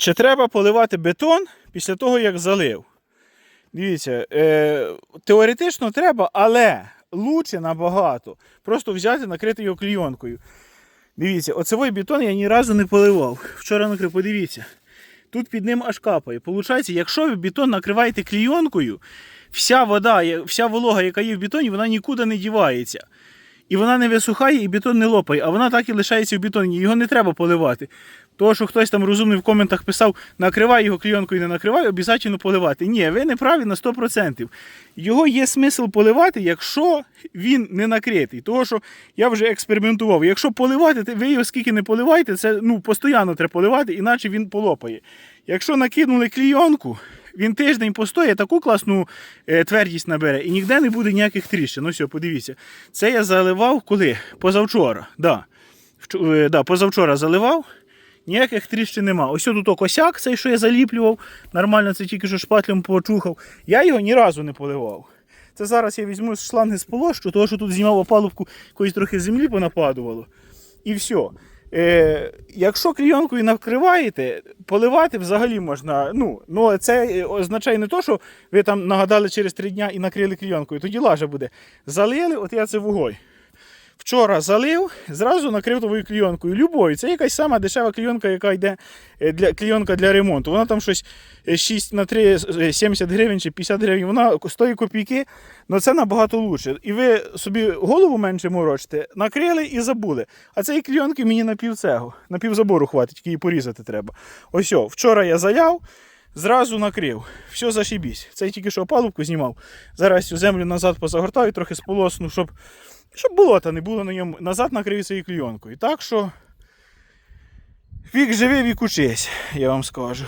Чи треба поливати бетон після того, як залив? Дивіться, е, теоретично треба, але лучше набагато. Просто взяти, накрити його клійонкою. Дивіться, оцевий бетон я ні разу не поливав. Вчора накрив, подивіться. Тут під ним аж капає. Получається, якщо ви бетон накриваєте клійонкою, вся вода, вся волога, яка є в бетоні, вона нікуди не дівається. І вона не висухає, і бетон не лопає, а вона так і лишається в бетоні. Його не треба поливати. Того, що хтось там розумний в коментах писав, накривай його клійонкою, не накривай, обов'язково поливати. Ні, ви не праві на 100%. Його є смисл поливати, якщо він не накритий. Того, що я вже експериментував. Якщо поливати, ви його скільки не поливаєте, це ну, постійно треба поливати, іначе він полопає. Якщо накинули клійонку, він тиждень постоє, таку класну е, твердість набере і ніде не буде ніяких тріщин. Ну все, подивіться. Це я заливав коли? Позавчора. Да. Вчо- е, да, позавчора заливав. Ніяких тріщин нема. Ось тут косяк, цей, що я заліплював, нормально це тільки що шпатлем почухав. Я його ні разу не поливав. Це зараз я візьму шланги з полощу, тому що тут знімав опалубку, якоїсь трохи землі понападувало. І все. Е, якщо клійонкою накриваєте, поливати взагалі можна. Ну, ну це е, означає не то, що ви там нагадали через три дня і накрили клійонкою. Тоді лажа буде. Залили, от я це вугой. Вчора залив, зразу накрив тобою клійонкою. Любою. Це якась сама дешева клійонка, яка йде е, для клійонка для ремонту. Вона там щось е, 6 на 3, е, 70 гривень чи 50 гривень. Вона стоїть копійки, але це набагато лучше. І ви собі голову менше морочите, накрили і забули. А цієї клійонки мені на пів цього, на пів хватить, її порізати треба. Ось, о, вчора я заляв. Зразу накрив. Все зашибісь. Це тільки що опалубку знімав. Зараз цю землю назад позагортаю, трохи сполосну, щоб щоб болота не було на ньому. Назад накрив цією клійонкою. Так що вік живи, вік учись, я вам скажу.